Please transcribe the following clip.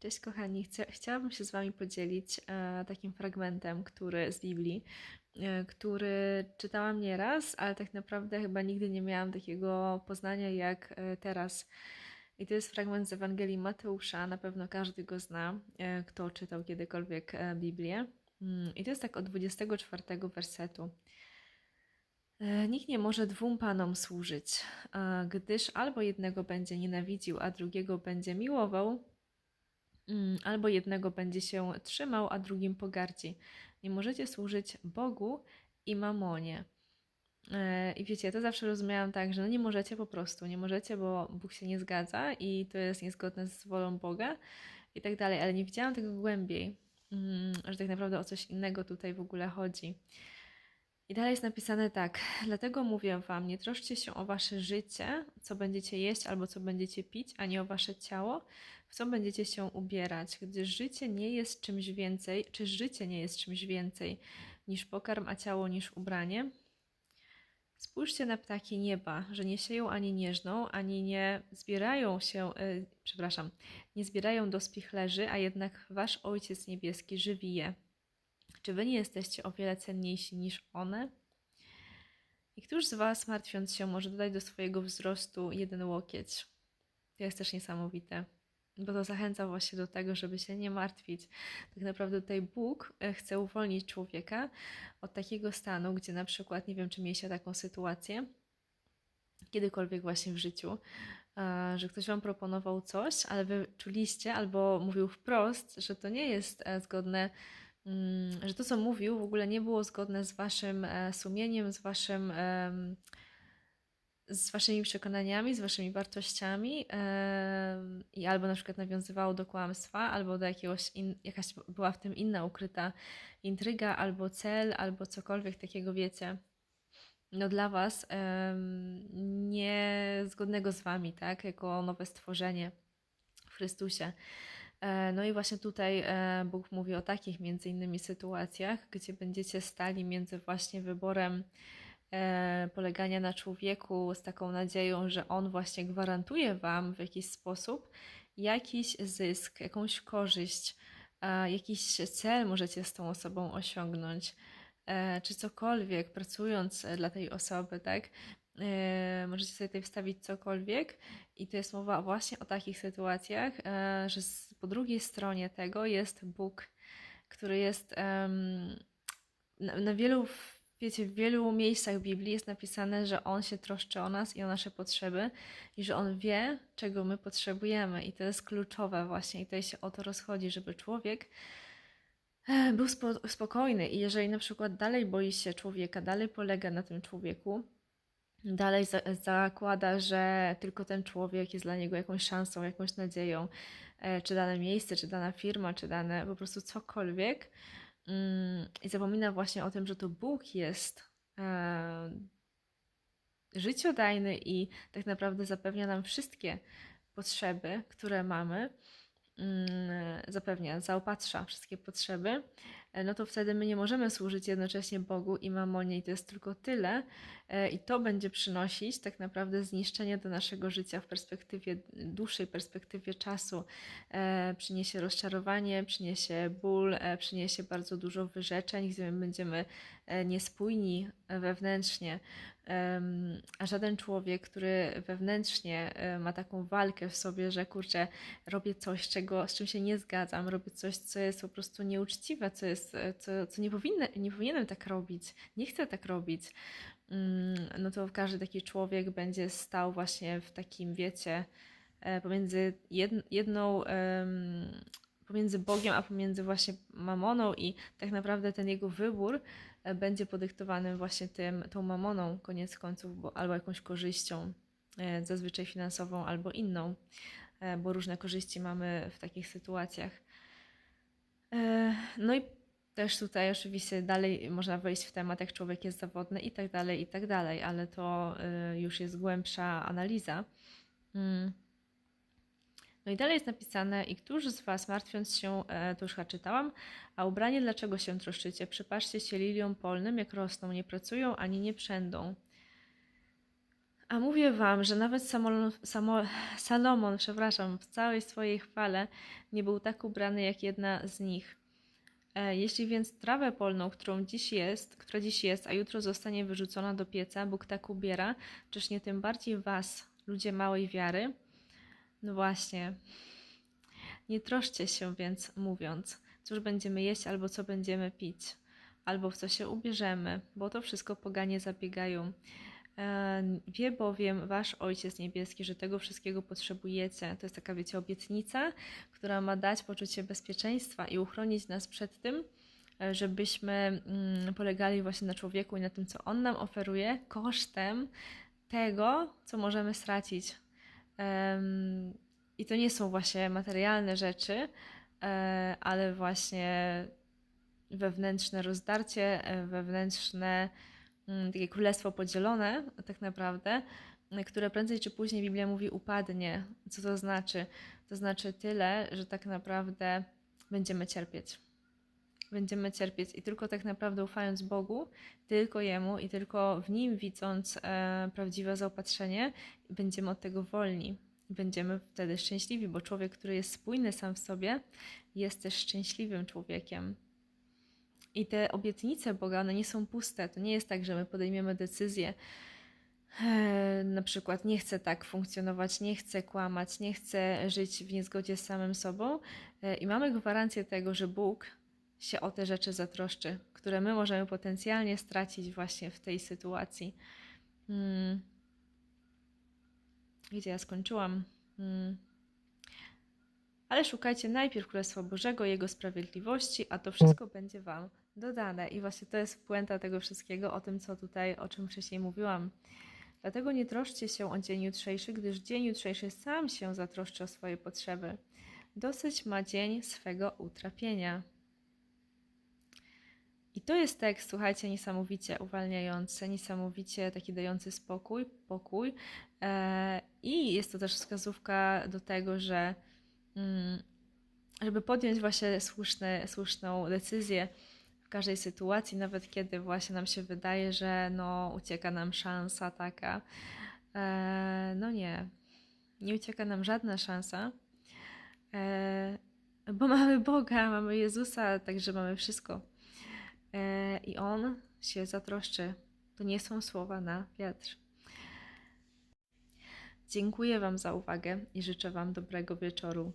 Cześć kochani, chciałabym się z Wami podzielić e, takim fragmentem, który z Biblii, e, który czytałam nieraz, ale tak naprawdę chyba nigdy nie miałam takiego poznania jak e, teraz. I to jest fragment z Ewangelii Mateusza, na pewno każdy go zna, kto czytał kiedykolwiek Biblię. Mm, I to jest tak od 24 wersetu. Nikt nie może dwóm panom służyć, gdyż albo jednego będzie nienawidził, a drugiego będzie miłował, albo jednego będzie się trzymał, a drugim pogardzi. Nie możecie służyć Bogu i mamonie. E, I wiecie, ja to zawsze rozumiałam tak, że no nie możecie po prostu, nie możecie, bo Bóg się nie zgadza i to jest niezgodne z wolą Boga i tak dalej, ale nie widziałam tego głębiej, mm, że tak naprawdę o coś innego tutaj w ogóle chodzi. I dalej jest napisane tak: Dlatego mówię wam, nie troszcie się o wasze życie, co będziecie jeść albo co będziecie pić, ani o wasze ciało, w co będziecie się ubierać, gdyż życie nie jest czymś więcej, czy życie nie jest czymś więcej niż pokarm, a ciało niż ubranie. Spójrzcie na ptaki nieba, że nie sieją ani nie żną, ani nie zbierają się, y, przepraszam, nie zbierają do spichlerzy, a jednak wasz Ojciec Niebieski żywi je. Czy wy nie jesteście o wiele cenniejsi niż one? I któż z was, martwiąc się, może dodać do swojego wzrostu jeden łokieć? To jest też niesamowite, bo to zachęca właśnie do tego, żeby się nie martwić. Tak naprawdę tutaj Bóg e, chce uwolnić człowieka od takiego stanu, gdzie na przykład, nie wiem, czy mieliście taką sytuację, kiedykolwiek właśnie w życiu, e, że ktoś wam proponował coś, ale wy czuliście albo mówił wprost, że to nie jest e, zgodne że to, co mówił, w ogóle nie było zgodne z waszym e, sumieniem, z waszym z waszymi przekonaniami, z waszymi wartościami i albo na przykład nawiązywało do kłamstwa, albo do jakiegoś, in, jakaś była w tym inna ukryta intryga, albo cel, albo cokolwiek takiego, wiecie, no dla was niezgodnego z wami, tak, jako nowe stworzenie w Chrystusie. E, No i właśnie tutaj e, Bóg mówi o takich między innymi sytuacjach, gdzie będziecie stali między właśnie wyborem e, polegania na człowieku z taką nadzieją, że on właśnie gwarantuje wam w jakiś sposób jakiś zysk, jakąś korzyść, jakiś cel możecie z tą osobą osiągnąć, czy cokolwiek, pracując dla tej osoby, tak? Możecie sobie tutaj wstawić cokolwiek, i to jest mowa właśnie o takich sytuacjach, e, że po drugiej stronie tego jest Bóg, który jest na, wielu, wiecie, w wielu miejscach Biblii jest napisane, że On się troszczy o nas i o nasze potrzeby i że On wie, czego my potrzebujemy. I to jest kluczowe właśnie. I tutaj się o to rozchodzi, żeby człowiek e, był spo, spokojny. I jeżeli na przykład dalej boi się człowieka, dalej polega na tym człowieku, dalej za, zakłada, że tylko ten człowiek jest dla niego jakąś szansą, jakąś nadzieją, e, czy dane miejsce, czy dana firma, czy dane po prostu cokolwiek. Mm, I zapomina właśnie o tym, że to Bóg jest e, życiodajny i tak naprawdę zapewnia nam wszystkie potrzeby, które mamy. Mm, Zapewnia, zaopatrza wszystkie potrzeby, no to wtedy my nie możemy służyć jednocześnie Bogu i mamonie i to jest tylko tyle e, i to będzie przynosić tak naprawdę zniszczenie do naszego życia w perspektywie, dłuższej perspektywie czasu. E, Przyniesie rozczarowanie, przyniesie ból, e, przyniesie bardzo dużo wyrzeczeń, gdzie my będziemy e, niespójni wewnętrznie, a żaden człowiek, który wewnętrznie e, ma taką walkę w sobie, że kurczę, robię coś, czego, z czym się nie zgadzam, robię coś, co jest po prostu nieuczciwe, co, jest, e, co, co nie, powinny, nie powinienem tak robić, nie chcę tak robić, mm, no to każdy taki człowiek będzie stał właśnie w takim, wiecie, e, pomiędzy jed- jedną, pomiędzy Bogiem, a pomiędzy właśnie mamoną i tak naprawdę ten jego wybór e, będzie podyktowany właśnie tym, tą mamoną koniec końców, bo, albo jakąś korzyścią, zazwyczaj finansową albo inną, bo różne korzyści mamy w takich sytuacjach. No i też tutaj oczywiście dalej można wejść w temat, jak człowiek jest zawodny i tak dalej, i tak dalej, ale to e, już jest głębsza analiza. Mm. No i dalej jest napisane, i któż z Was, martwiąc się, e, to już chyba czytałam, a ubranie dlaczego się troszczycie? Przypatrzcie się liliom polnym, jak rosną, nie pracują ani nie przędą. A mówię wam, że nawet Samolon, Samo, Salomon, przepraszam, w całej swojej chwale nie był tak ubrany jak jedna z nich. E, Jeśli więc trawę polną, którą dziś jest, która dziś jest, a jutro zostanie wyrzucona do pieca, Bóg tak ubiera, czyż nie tym bardziej was, ludzie małej wiary? No właśnie. Nie troszcie się więc, mówiąc, cóż będziemy jeść albo co będziemy pić, albo w co się ubierzemy, bo to wszystko poganie zabiegają. E, Wie bowiem Wasz Ojciec Niebieski, że tego wszystkiego potrzebujecie. To jest taka, wiecie, obietnica, która ma dać poczucie bezpieczeństwa i uchronić nas przed tym, e, żebyśmy mm, polegali właśnie na człowieku i na tym, co on nam oferuje, kosztem tego, co możemy stracić. I to nie są właśnie materialne rzeczy, e, ale właśnie wewnętrzne rozdarcie, wewnętrzne takie królestwo podzielone, tak naprawdę, które prędzej czy później Biblia mówi upadnie. Co to znaczy? To znaczy tyle, że tak naprawdę będziemy cierpieć. Będziemy cierpieć i tylko tak naprawdę ufając Bogu, tylko Jemu i tylko w Nim widząc e, prawdziwe zaopatrzenie, będziemy od tego wolni. Będziemy wtedy szczęśliwi, bo człowiek, który jest spójny sam w sobie, jest też szczęśliwym człowiekiem. I te obietnice Boga, one nie są puste. To nie jest tak, że my podejmiemy decyzję, e, na przykład nie chcę tak funkcjonować, nie chcę kłamać, nie chcę żyć w niezgodzie z samym sobą e, i mamy gwarancję tego, że Bóg się o te rzeczy zatroszczy, które my możemy potencjalnie stracić właśnie w tej sytuacji. Hmm. Gdzie ja skończyłam? Hmm. Ale szukajcie najpierw Królestwa Bożego, Jego sprawiedliwości, a to wszystko będzie Wam dodane. I właśnie to jest puenta tego wszystkiego, o tym, co tutaj, o czym wcześniej mówiłam. Dlatego nie troszcie się o dzień jutrzejszy, gdyż dzień jutrzejszy sam się zatroszczy o swoje potrzeby. Dosyć ma dzień swego utrapienia. I to jest tekst, słuchajcie, niesamowicie uwalniający, niesamowicie taki dający spokój, pokój. E, I jest to też wskazówka do tego, że żeby podjąć właśnie słuszne, słuszną decyzję w każdej sytuacji, nawet kiedy właśnie nam się wydaje, że no, ucieka nam szansa taka. E, no nie, nie ucieka nam żadna szansa, e, bo mamy Boga, mamy Jezusa, także mamy wszystko. E, I On się zatroszczy. To nie są słowa na wiatr. Dziękuję Wam za uwagę i życzę Wam dobrego wieczoru.